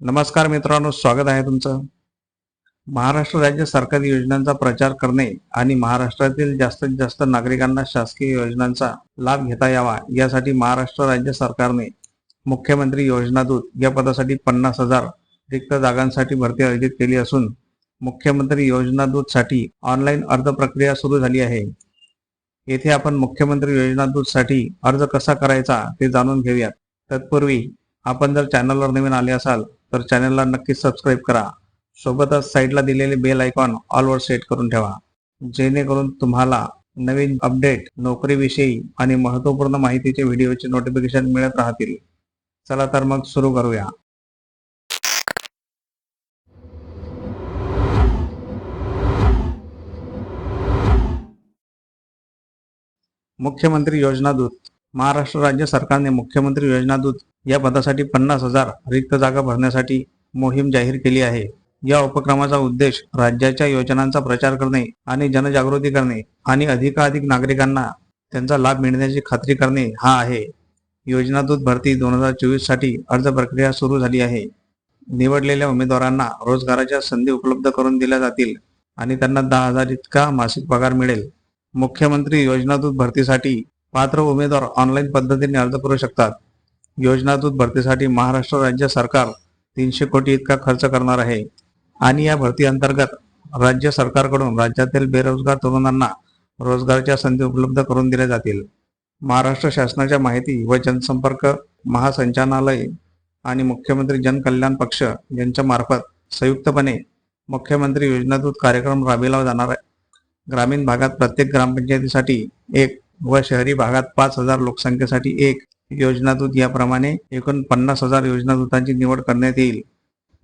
नमस्कार मित्रांनो स्वागत आहे तुमचं. महाराष्ट्र राज्य सरकारी योजनांचा प्रचार करणे आणि महाराष्ट्रातील जास्तीत जास्त नागरिकांना शासकीय योजनांचा लाभ घेता यावा यासाठी महाराष्ट्र राज्य सरकारने मुख्यमंत्री योजना दूत या पदासाठी पन्नास हजार रिक्त जागांसाठी भरती आयोजित केली असून मुख्यमंत्री योजना दूतसाठी ऑनलाईन अर्ज प्रक्रिया सुरू झाली आहे. येथे आपण मुख्यमंत्री योजना अर्ज कसा करायचा ते जाणून घेऊयात. तत्पूर्वी आपण जर चॅनलवर नवीन आले असाल तर चॅनलला नक्की सबस्क्राईब करा. सोबतच साईडला दिलेले बेल आयकॉन ऑलवर सेट करून ठेवा. जेणेकरून तुम्हाला नवीन अपडेट नोकरीविषयी आणि महत्त्वपूर्ण माहितीचे व्हिडिओचे नोटिफिकेशन मिळत राहतील. चला तर मग सुरू करूया. मुख्यमंत्री योजना दूत. महाराष्ट्र राज्य सरकारने मुख्यमंत्री योजना दूत या पदासाठी पन्नास हजार रिक्त जागा भरण्यासाठी मोहीम जाहीर केली आहे. या उपक्रमाचा उद्देश राज्याच्या योजनांचा प्रचार करणे आणि जनजागृती करणे आणि अधिकाधिक नागरिकांना त्यांचा लाभ मिळण्याची खात्री करणे हा आहे. योजनातूत भरती दोन हजार चोवीससाठी अर्ज प्रक्रिया सुरू झाली आहे. निवडलेल्या उमेदवारांना रोजगाराच्या संधी उपलब्ध करून दिल्या जातील आणि त्यांना दहा हजार इतका मासिक पगार मिळेल. मुख्यमंत्री योजनातूत भरतीसाठी पात्र उमेदवार ऑनलाईन पद्धतीने अर्ज करू शकतात. योजनादूत भरतीसाठी महाराष्ट्र राज्य सरकार तीनशे कोटी इतका खर्च करणार आहे. आणि या भरती अंतर्गत राज्य सरकारकडून राज्यातील बेरोजगार तरुणांना रोजगाराच्या संधी उपलब्ध करून दिल्या जातील. महाराष्ट्र शासनाच्या माहिती व जनसंपर्क महासंचालनालय आणि मुख्यमंत्री जनकल्याण पक्ष यांच्या मार्फत संयुक्तपणे मुख्यमंत्री योजनादूत कार्यक्रम राबविला जाणार आहे. ग्रामीण भागात प्रत्येक ग्रामपंचायतीसाठी एक व शहरी भागात पाच हजार लोकसंख्येसाठी एक योजनादूत याप्रमाणे एकूण पन्नास हजार योजनादूतांची निवड करण्यात येईल.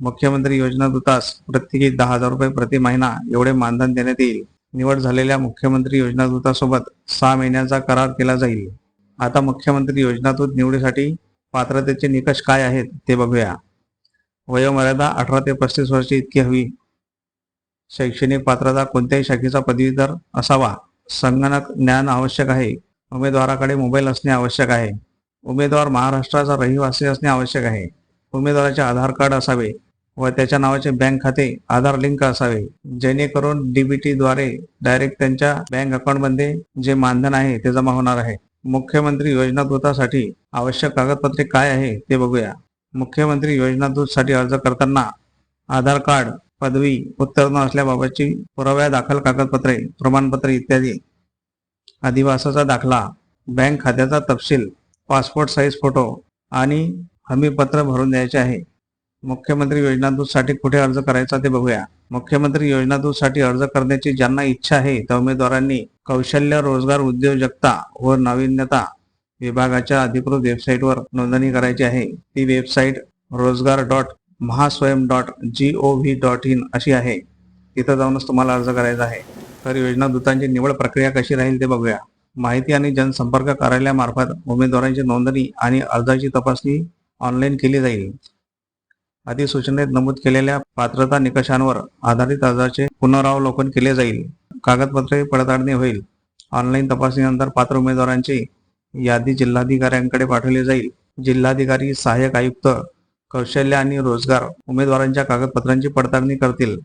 मुख्यमंत्री योजनादूतास प्रत्येकी दहा हजार रुपये प्रति महिना एवढे मानधन देण्यात येईल. निवड झालेल्या मुख्यमंत्री योजनादूतासोबत सहा महिन्यांचा करार केला जाईल. आता मुख्यमंत्री योजनादूत निवडीसाठी पात्रतेचे निकष काय आहेत ते बघूया. वयोमर्यादा अठरा ते पस्तीस वर्षे इतकी हवी. शैक्षणिक पात्रता कोणत्याही शाखेचा पदवीधर असावा. संगणक ज्ञान आवश्यक आहे. उमेदवाराकडे मोबाईल असणे आवश्यक आहे. उमेदवार महाराष्ट्राचा रहिवासी असणे आवश्यक आहे. उमेदवाराचे आधार कार्ड असावे व त्याच्या नावाचे बँक खाते आधार लिंक असावे. जेणेकरून डीबीटी द्वारे डायरेक्ट त्यांच्या बँक अकाउंटमध्ये जे मानधन आहे ते जमा होणार आहे. मुख्यमंत्री योजनादूतासाठी आवश्यक कागदपत्रे काय आहे ते बघूया. मुख्यमंत्री योजनादूतसाठी अर्ज करताना आधार कार्ड पदवी उत्तीर्ण असल्याबाबतची पुराव्या दाखल कागदपत्रे प्रमाणपत्रे इत्यादी अधिवासाचा दाखला बँक खात्याचा तपशील पासपोर्ट साईज फोटो आणि हमीपत्र भरून द्यायचे आहे. मुख्यमंत्री योजना कुठे अर्ज करायचा ते बघूया. मुख्यमंत्री योजना अर्ज करण्याची ज्यांना इच्छा आहे त्या उमेदवारांनी कौशल्य रोजगार उद्योजकता व नाविन्यता विभागाच्या अधिकृत वेबसाईटवर नोंदणी करायची आहे. ती website Rojgar dot Mahaswayam dot G O V dot in अशी आहे. तिथं जाऊनच तुम्हाला अर्ज करायचा आहे. तर योजना दूतांची निवड प्रक्रिया कशी राहील ते बघूया. माहिती आणि जनसंपर्क कार्यालयामार्फत उमेदवारांची नोंदणी आणि अर्जाची तपासणी ऑनलाईन केली जाईल. अधिसूचनेत नमूद केलेल्या पात्रता निकषांवर आधारित अर्जाचे पुनरावलोकन केले जाईल. कागदपत्रे पडताळणी होईल. ऑनलाईन तपासणीनंतर पात्र उमेदवारांची यादी जिल्हाधिकाऱ्यांकडे पाठवली जाईल. जिल्हाधिकारी सहाय्यक आयुक्त कौशल्य आणि रोजगार उमेदवारांच्या कागदपत्रांची पडताळणी करतील.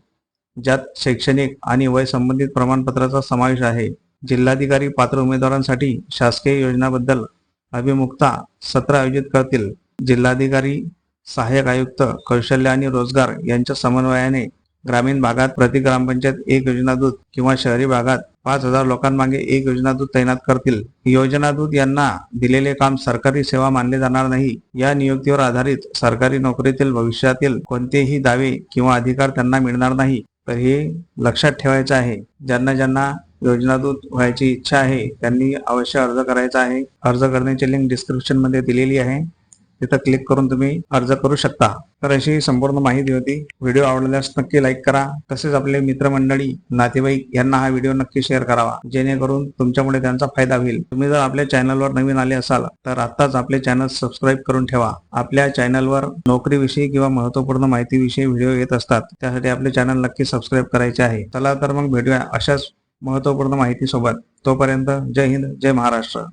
ज्यात शैक्षणिक आणि वय संबंधित प्रमाणपत्राचा समावेश आहे. जिल्हाधिकारी पात्र उमेदवारांसाठी शासकीय योजनाबद्दल अभिमुखता सत्र आयोजित करतील. जिल्हाधिकारी सहाय्यक आयुक्त कौशल्य आणि रोजगार यांच्या समन्वयाने ग्रामीण भागात प्रति ग्रामपंचायत एक योजना दूत किंवा शहरी भागात पाच हजार लोकांमागे एक योजना दूत तैनात करतील. योजना दूत यांना दिलेले काम सरकारी सेवा मानले जाणार नाही. या नियुक्तीवर आधारित सरकारी नोकरीतील भविष्यातील कोणतेही दावे किंवा अधिकार त्यांना मिळणार नाही. तर हे लक्षात ठेवायचं आहे. ज्यांना ज्यांना योजनादूत व्हायची इच्छा आहे. त्यांनी अवश्य अर्ज करायचा आहे. अर्ज करण्याची लिंक डिस्क्रिप्शनमध्ये दिलेली आहे. तिथं क्लिक करून तुम्ही अर्ज करू शकता. तर अशी संपूर्ण माहिती होती. व्हिडिओ आवडल्यास नक्की लाईक करा. तसेच आपले मित्रमंडळी नातेवाईक यांना हा व्हिडिओ नक्की शेअर करावा. जेणेकरून तुमच्यामुळे त्यांचा फायदा होईल. तुम्ही जर आपल्या चॅनलवर नवीन आले असाल तर आत्ताच आपले चॅनल सबस्क्राईब करून ठेवा. आपल्या चॅनलवर नोकरीविषयी किंवा महत्त्वपूर्ण माहितीविषयी व्हिडिओ येत असतात त्यासाठी आपले चॅनल नक्की सबस्क्राईब करायचे आहे. चला तर मग भेटूया अशाच महत्त्वपूर्ण माहिती सोबत तोपर्यंत जय हिंद जय महाराष्ट्र.